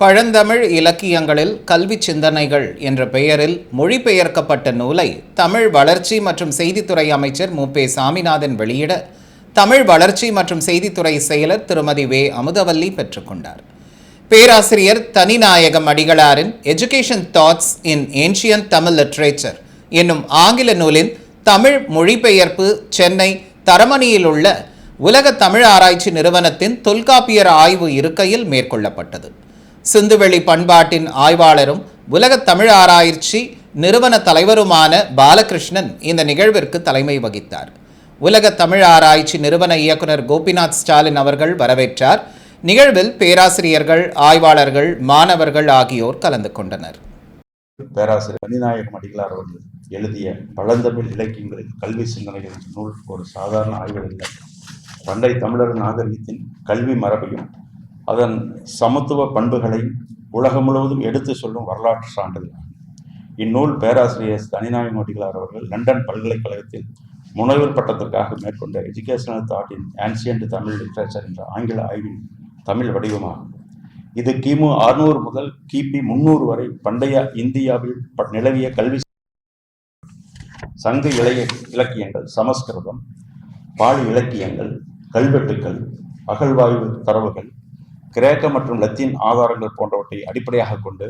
பழந்தமிழ் இலக்கியங்களில் கல்வி சிந்தனைகள் என்ற பெயரில் மொழிபெயர்க்கப்பட்ட நூலை தமிழ் வளர்ச்சி மற்றும் செய்தித்துறை அமைச்சர் மு. பே. சாமிநாதன் வெளியிட தமிழ் வளர்ச்சி மற்றும் செய்தித்துறை செயலர் திருமதி வே. அமுதவல்லி பெற்றுக்கொண்டார் பேராசிரியர் Thaninayagam அடிகளாரின் education thoughts in ancient Tamil literature என்னும் ஆங்கில நூலின் தமிழ் மொழிபெயர்ப்பு சென்னை தரமணியில் உள்ள உலக தமிழ் ஆராய்ச்சி நிறுவனத்தின் தொல்காப்பியர் ஆய்வு இருக்கையில் மேற்கொள்ளப்பட்டது. சிந்துவெளி பண்பாட்டின் ஆய்வாளரும் உலக தமிழ் ஆராய்ச்சி நிறுவன தலைவருமான பாலகிருஷ்ணன் இந்த நிகழ்விற்கு தலைமை வகித்தார். உலக தமிழ் ஆராய்ச்சி நிறுவன இயக்குனர் கோபிநாத் ஸ்டாலின் அவர்கள் வரவேற்றார். நிகழ்வில் பேராசிரியர்கள் ஆய்வாளர்கள் மாணவர்கள் ஆகியோர் கலந்து கொண்டனர். பேராசிரியர் மணிநாயகம் அடிகளார் அவர்கள் எழுதிய பழந்தமிழ் இலக்கியங்களில் கல்வி சிந்தனைகள் நூல் ஒரு சாதாரண ஆய்வு இல்லை பண்டை தமிழர் நாகரிகத்தின் கல்வி மரபையும் அதன் சமத்துவ பண்புகளை உலகம் முழுவதும் எடுத்து சொல்லும் வரலாற்று சான்றுகள் இந்நூல் பேராசிரியர் தனிநாயகம் அடிகளார் அவர்கள் லண்டன் பல்கலைக்கழகத்தில் முனைவர் பட்டத்திற்காக மேற்கொண்ட educational thought in ancient Tamil literature என்ற ஆங்கில ஆய்வின் தமிழ் வடிவமாகும். இது கிமு அறுநூறு முதல் கிபி முன்னூறு வரை பண்டைய இந்தியாவில் நிலவிய கல்வி சங்க இளைய இலக்கியங்கள் சமஸ்கிருதம் பாலி இலக்கியங்கள் கல்வெட்டுக்கள் அகழ்வாய்வு தரவுகள் கிரேக்க மற்றும் லத்தீன் ஆதாரங்கள் போன்றவற்றை அடிப்படையாக கொண்டு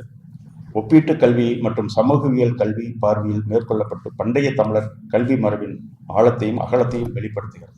ஒப்பீட்டு கல்வி மற்றும் சமூகவியல் கல்வி பார்வையில் மேற்கொள்ளப்பட்டு பண்டைய தமிழர் கல்வி மரபின் ஆழத்தையும் அகலத்தையும் வெளிப்படுத்துகிறது.